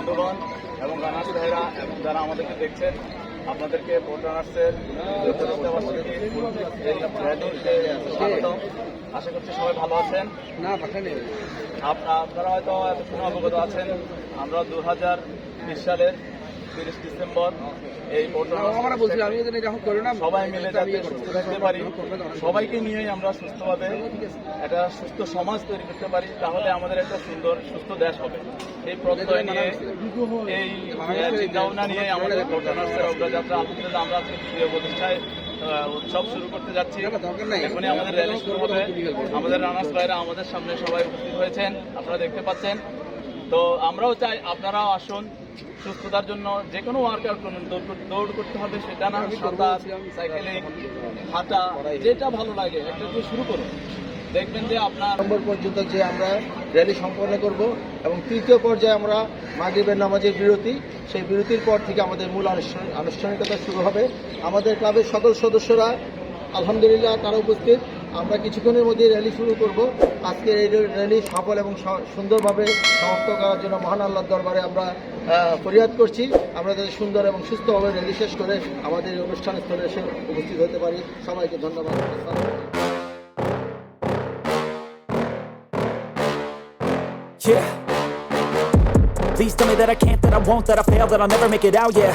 বন্ধুগণ এবং রানার্স ভাইরা এবং যারা আমাদেরকে দেখছেন আপনাদেরকে ভোট রানার্সের আশা করছি সবাই ভালো আছেন। না আপনারা হয়তো এতক্ষণ অবগত আছেন আমরা দু হাজার বিশ সালের তিরিশ ডিসেম্বর এই করি সবাই মিলে যাতে সুস্থ থাকতে পারি। সবাইকে নিয়েই আমরা সুস্থভাবে একটা সুস্থ সমাজ তৈরি করতে পারি তাহলে আমাদের একটা সুন্দর সুস্থ দেশ হবে। এই প্রত্যয় নিয়ে এই চিন্তাভাবনা নিয়ে আমাদের অগ্রযাত্রা আলহামদুলিল্লাহ আমরা প্রতিষ্ঠায় উৎসব শুরু করতে যাচ্ছি। এখনই আমাদের র্যালি শুরু হবে। আমাদের রানার্স ভাইরা আমাদের সামনে সবাই উপস্থিত হয়েছেন আপনারা দেখতে পাচ্ছেন। তো আমরাও চাই আপনারাও আসুন সুস্থতার জন্য যে কোনো ওয়ার্কআউট করুন দৌড় করতে হবে সেটা না সাঁতার সাইকেলিং হাঁটা যেটা ভালো লাগে একটা দিয়ে শুরু করুন। দেখবেন যে আপনার নম্বর পর্যন্ত যে আমরা র্যালি সম্পন্ন করব এবং তৃতীয় পর্যায়ে আমরা মাগরিবের নামাজের বিরতি সেই বিরতির পর থেকে আমাদের মূল আনুষ্ঠান- আনুষ্ঠানিকতা শুরু হবে। আমাদের ক্লাবের সকল সদস্যরা আলহামদুলিল্লাহ তারা উপস্থিত। আমরা কিছুক্ষণের মধ্যে র্যালি শুরু করব আজকের এই র্যালি সফল এবং সুন্দরভাবে সমাপ্ত করার জন্য মহান আল্লাহর দরবারে আমরা ফরিয়াদ করছি আমরা যাতে সুন্দর এবং সুস্থভাবে র্যালি শেষ করে আমাদের অনুষ্ঠান স্থলে এসে উপস্থিত হতে পারি সবাইকে ধন্যবাদ Yeah. Please tell me that I can't, that I won't, that I fail, that I'll never make it out, yeah.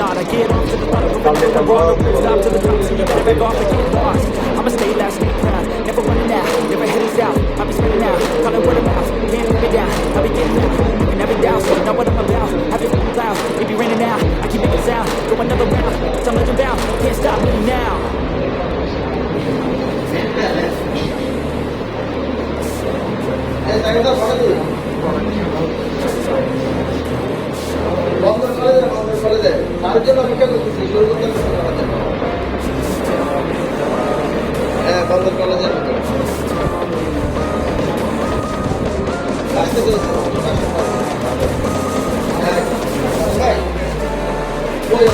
not. I get off to the thought of living the world. Stop to the top, so you better back off and get lost. I'ma stay loud, stay proud, never running out, never heading south. I'll be spinning out, calling word of mouth. Can't put me down, I'll be getting out. You can never doubt, so I know what I'm about. Have it loud, it be raining out. I keep making sound, go another round. It's a legend bound, can't stop me now. That's তার জন্য অপেক্ষা করতেছি শুরু হ্যাঁ করে দেয় আসতে হ্যাঁ ভাই, ওই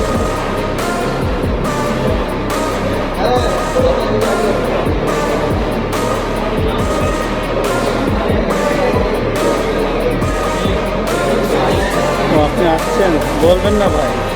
হ্যাঁ আপনি আসছেন, বলবেন না ভাই।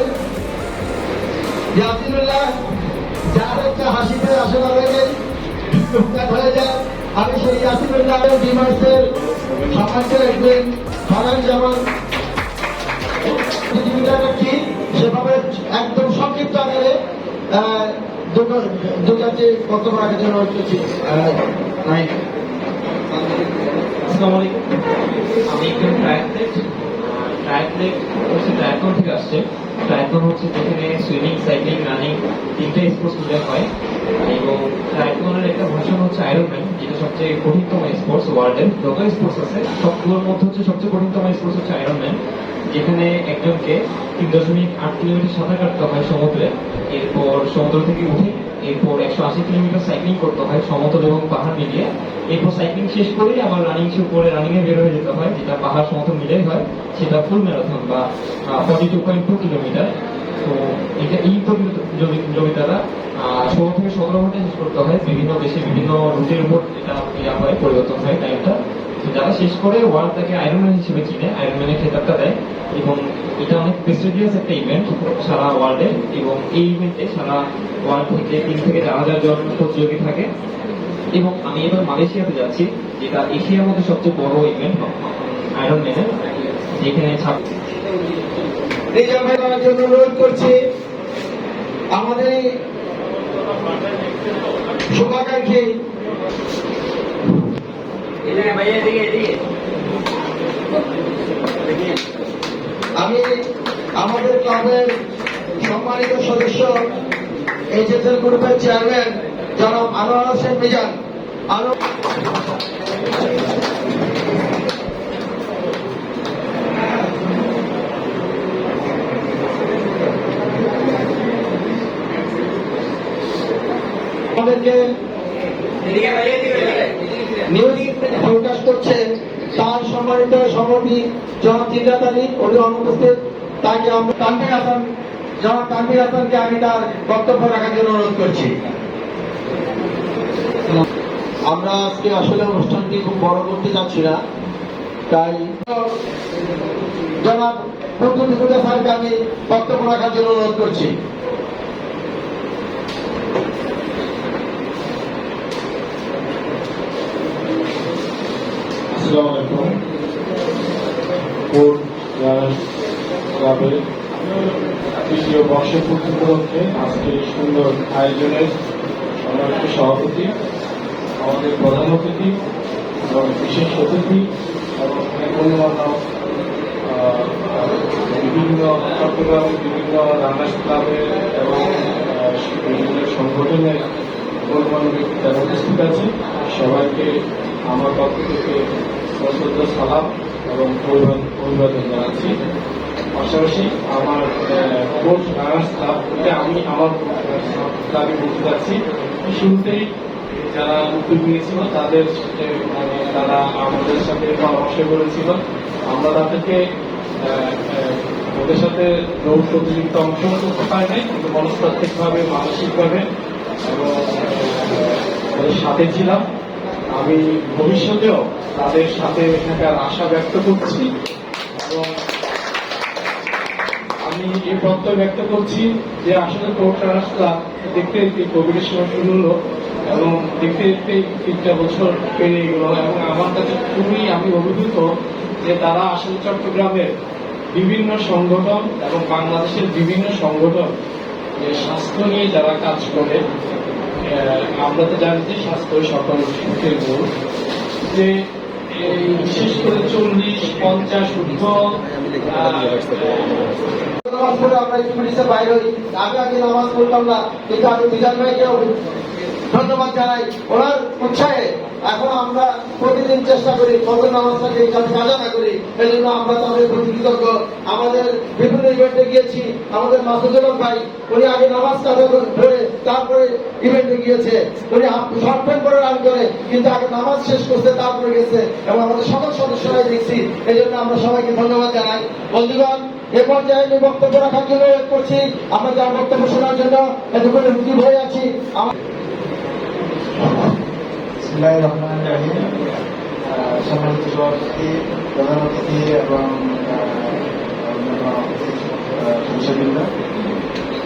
ইয়াসিনুল্লাহ যার হচ্ছে হাসিতে রয়েছে হয়ে যায় আমি সেই ইয়াসিনুল্লাহ ডিমার্সের সমাজে একদিন ফরান যেমন কি সেভাবে একদম সংক্ষিপ্ত আকারে আহ, দুটো দুটাতে বক্তব্য রাখার আমি একজন ট্রায়াথলেট হচ্ছে ট্রায়াথলন থেকে আসছে। ট্রায়াথলন হচ্ছে যেখানে সুইমিং সাইক্লিং রানিং তিনটে স্পোর্টস মিলে হয়। এবং ট্রাইথলনের একটা ভাষণ হচ্ছে আয়রনম্যান যেটা সবচেয়ে কঠিনতম স্পোর্টস ওয়ার্ল্ডের যত স্পোর্টস আছে। সবগুলোর মধ্যে হচ্ছে সবচেয়ে কঠিনতম স্পোর্টস হচ্ছে আয়রনম্যান যেখানে একজনকে তিন দশমিক আট কিলোমিটার সাঁতার কাটতে হয় সমুদ্রে। এরপর সমুদ্র থেকে উঠে এরপর একশো আশি কিলোমিটার সাইক্লিং করতে হয়, সমতল এবং পাহাড় মিলিয়ে। এরপর সাইক্লিং শেষ করেই আবার রানিং শু করে রানিং এ বের হয়ে যেতে হয়, যেটা পাহাড় সমতল মিলেই হয়, সেটা ফুল ম্যারাথন বা forty two point two kilometre তো এটা এই প্রতিযোগিতাটা ষোলো থেকে সতেরো ঘণ্টা শেষ করতে হয়। বিভিন্ন দেশে বিভিন্ন রুটের উপর এটা ইয়া হয়, পরিবর্তন হয় টাইমটা যারা শেষ করে ওয়ার্ল্ড তাকে আয়রনম্যান হিসেবে চিনে আয়রনম্যানের খেতাবটা দেয়, এবং এটা অনেক প্রেস্টিজিয়াস একটা ইভেন্ট সারা ওয়ার্ল্ডে এবং এই ইভেন্টে সারা ওয়ার্ল্ড থেকে তিন থেকে চার হাজার জন প্রতিযোগী থাকে। এবং আমি এবার মালয়েশিয়াতে যাচ্ছি, যেটা এশিয়ার মধ্যে সবচেয়ে বড় ইভেন্ট আয়রন ম্যানের যেখানে আমাদের এই শুভাকাঙ্ক্ষী আমি আমাদের ক্লাবের সম্মানিত সদস্য এইচএসএল গ্রুপের চেয়ারম্যান জনাব আনোয়ার হোসেন মিজান। আনো আমাদেরকে নিউজ সম্মানিত সভাপতি জনাব জিন্দাত আলী উনি অনুপস্থিত। তাকে আমরা তানভীর হাসান জনাব তানভীর হাসানকে আমি তার বক্তব্য রাখার জন্য অনুরোধ করছি। আমরা আজকে আসলে অনুষ্ঠানটি খুব বড় করতে যাচ্ছি না। তাই জনাব প্রথম স্যারকে আমি বক্তব্য রাখার জন্য অনুরোধ করছি। সুন্দর আয়োজনের সম্মানিত সভাপতি, আমাদের প্রধান অতিথি, এবং বিশেষ অতিথি, এবং বিভিন্ন চট্টগ্রামের বিভিন্ন রান্নাস ক্লাবের এবং বিভিন্ন সংগঠনের গণ্যমান্য উপস্থিত আছে। সবাইকে আমার পক্ষ থেকে সশ্রদ্ধ সালাম এবং অভিবাদন জানাচ্ছি। পাশাপাশি আমার কোর্স ক্লাব এটা আমি আমার ক্লাবে বলতে যাচ্ছি। শুরুতেই যারা উদ্যোগ নিয়েছিল, তাদের সাথে মানে তারা আমাদের সাথে পরামর্শ করেছিল। আমরা তাদেরকে ওদের সাথে দৌড় প্রতিযোগিতা অংশগ্রহণ করতে পারি নাই, কিন্তু মনস্তাত্ত্বিকভাবে, মানসিকভাবে এবং ওদের সাথে ছিলাম। আমি ভবিষ্যতেও তাদের সাথে থাকার আশা ব্যক্ত করছি। আমি এই প্রত্যয় ব্যক্ত করছি যে আসলে কোর্টার ক্লাব দেখতে দেখতে কোভিডের সময় শুরু হলো এবং দেখতে দেখতে তিনটা বছর পেরিয়ে গেল এবং আমার কাছে খুবই আমি অভিভূত যে তারা আসলে চট্টগ্রামের বিভিন্ন সংগঠন এবং বাংলাদেশের বিভিন্ন সংগঠন স্বাস্থ্য নিয়ে যারা কাজ করে আমরা তো জানি যে স্বাস্থ্য সকল সুখের যে বিশেষ করে চল্লিশ, পঞ্চাশ ঊর্ধ্ব নামাজ আমরা স্কুল বাইরে আগে আগে নামাজ পড়তাম না, কিন্তু আমি বিজান ভাইকেও ধন্যবাদ জানাই। ওনার উৎসাহে এখন আমরা প্রতিদিন চেষ্টা করি ফজর নামাজটাকে কাজা না করি। এই জন্য আমরা তাদের প্রতি কৃতজ্ঞ। আমাদের বিভিন্ন ইভেন্টে গিয়েছি, আমাদের মাসুদুল ভাই, উনি আগে নামাজ কাজা ধরে তারপরে ইভেন্টে গিয়েছে। উনি শর্ট পরে রান করে, কিন্তু আগে নামাজ শেষ করছে, তারপরে গেছে এবং আমাদের সকল সদস্যরাই দেখছি। এই জন্য আমরা সবাইকে ধন্যবাদ জানাই। বন্ধুগণ, এ পর্যায়ে আমি বক্তব্য রাখার জন্য করছি। আমরা যার বক্তব্য শোনার জন্য এতক্ষণে রুগী হয়ে আছি। আমার বিসমিল্লাহির রহমানির রহিম সম্মানিত সভাপতি প্রধান অতিথি এবং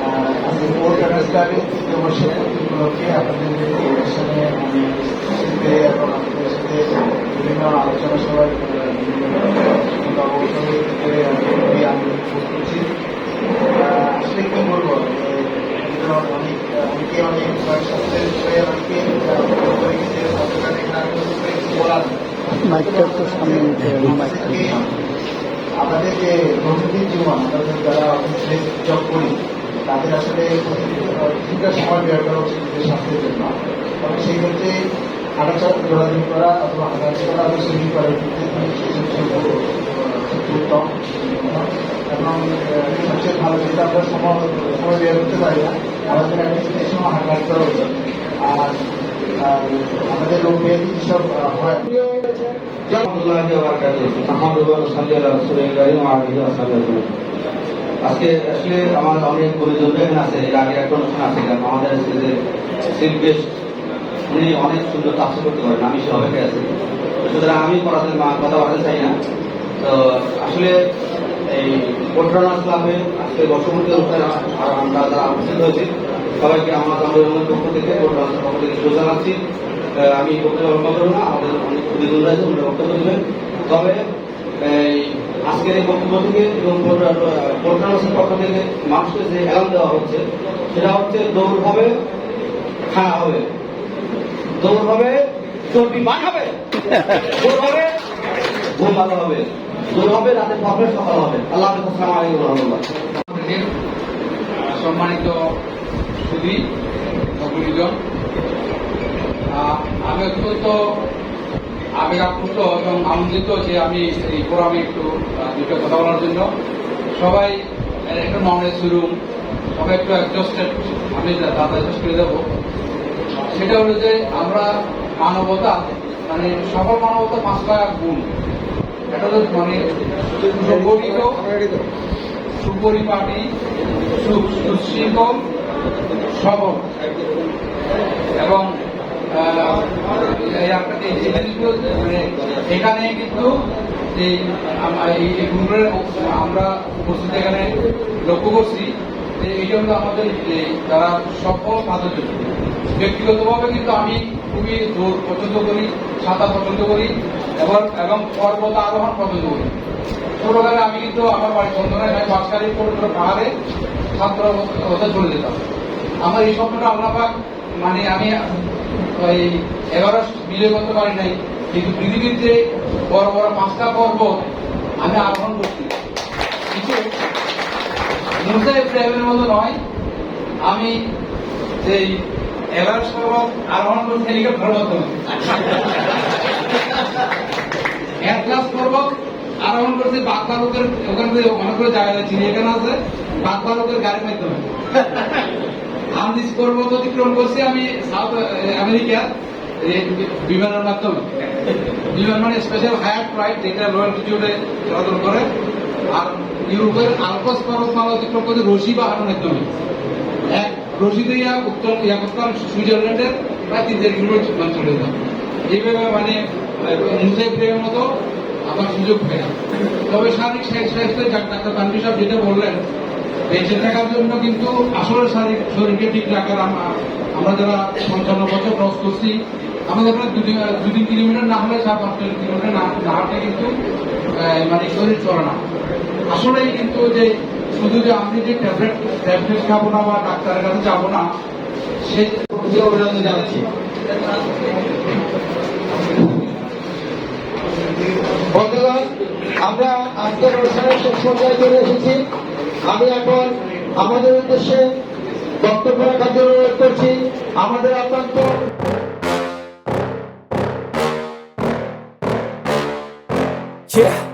আহ, আজকে কোর্ট ক্লাবের তৃতীয় বর্ষের উপলক্ষে আপনাদের অনুষ্ঠানে আমি উপস্থিত এবং আপনাদের অনেক অনেকে বিষয়ে অনেকে নেই। Basically, আমাদের যে দৈনন্দিন জীবন যারা অফিসে জব করি তাদের আসলে কিছুটা সময় ব্যয় করা উচিত স্বাস্থ্যের জন্য। তবে সেই ক্ষেত্রে হাঁটাচলা দৌড়াদৌড়ি করা অথবা হাঁটাহাঁটি করা অথবা সুইমিং করার উত্তম এবং সবচেয়ে ভালো যেটা আমরা সময় আমাদের রোগ ব্যাধি হয় আমাদের আমি সবাইকে আছি সুতরাং আমি পড়াতে কথা বলতে চাই না তো আসলে এই কোটরানাস ক্লাবে আজকে বর্ষপূর্তি আমরা যারা উপস্থিত হয়েছি সবাইকে জন্মদিনের পক্ষ থেকে কোটরানাসের পক্ষ আমি বক্তব্য লম্বা করব না, আমাদের অনেক সুবিধা রয়েছে উনি বক্তব্য দেবেন তবে আজকের এই বক্তব্য থেকে এবং কোটরানাসের পক্ষ থেকে মানুষকে যে এলান দেওয়া হচ্ছে, সেটা হচ্ছে দৌড় হবে খাওয়া হবে। দৌড় হবে চর্বি মান হবে। দৌড় হবে ঘুম ভালো হবে। দৌড় হবে রাতে পারফেক্ট সকাল হবে। আল্লাহ সম্মানিত সুদী গুরুজন আমি অত্যন্ত আবেগ আপ্লুত এবং আনন্দিত যে আমি এই ফোরামে একটু দুটো কথা বলার জন্য। সবাই একটা নলেজ রুম সবাই একটু অ্যাডজাস্টেড আমি দাদা অ্যাডজাস্ট করে দেবো। সেটা হলো যে আমরা মানবতা মানে সকল মানবতা পাঁচটা গুণ। এটা হলো মানে সুগঠিত সুপরিপাটি সুশৃঙ্খল সবল। এবং এই এই মানে এখানে কিন্তু এই এই এই আমরা উপস্থিত এখানে লক্ষ্য করছি যে এইটা হলো আমাদের যে যারা সফল জন্য। ব্যক্তিগতভাবে কিন্তু আমি খুবই দৌড় পছন্দ করি, সাঁতার পছন্দ করি এবং এবং পর্বত আরোহণ পছন্দ করি। ছোটবেলায় আমি কিন্তু আমার বাড়ি বন্ধনায় আমি বাসকালী পড়ে পাহাড়ে ছাত্র অবস্থায় চলে যেতাম। আমার এই স্বপ্নটা আল্লাহ মানে আমি ওই এভারেস্ট বিজয় করতে পারি নাই, কিন্তু পৃথিবীর যে বড় বড় পাঁচটা পর্বত আমি আরোহণ করছি। মুসা ইব্রাহিমের মতো নয়, আমি যেই এভারেস্ট পর্বত আরোহণ করছি হেলিকপ্টার মাধ্যমে অ্যাটলাস পর্বত আরোহণ করছে, বাঘবালকের ওখানে যে অনেকগুলো জায়গা চিড়িয়াখানা আছে, বাঘবালকের গাড়ির মাধ্যমে আন্দিজ পর্বত অতিক্রম করছি, আমি সাউথ আমেরিকা বিমানের মাধ্যমে। বিমান মানে স্পেশাল হায়ার ফ্লাইট যেটা রয়্যাল ইনস্টিটিউটে চলাচল করে, আর ইউরোপের আলপস পর্বতমালা অতিক্রম করছে রশি বাহানোর মাধ্যমে। এক রশি দিয়া উত্তর ইয়া করতাম সুইজারল্যান্ডের প্রায় তিন চার কিলোমিটার মানে চলে যেতাম এইভাবে মানে মুসাই প্রেমের মতো আমার সুযোগ না। তবে শারীরিক স্বাস্থ্য ডাক্তার তানভীর সাহেব যেটা বললেন বেঁচে থাকার জন্য কিন্তু আসলে শারীরিক শরীরকে ঠিক রাখার আমরা যারা পঞ্চান্ন বছর ক্রস করছি, আমাদের এখানে দু তিন কিলোমিটার না হলে চার পাঁচ কিলোমিটার না হাঁটলে কিন্তু মানে শরীর চলে না। আসলেই কিন্তু যে শুধু যে আমি যে ট্যাবলেট ট্যাবলেট খাব না বা ডাক্তারের কাছে যাব না অভিনন্দন জানাচ্ছি। আমরা আজকের অনুষ্ঠানের শেষ পর্যায়ে চলে এসেছি। আমি এখন আমাদের উদ্দেশ্যে বক্তব্য রাখার অনুরোধ করছি আমাদের অত্যন্ত Yeah.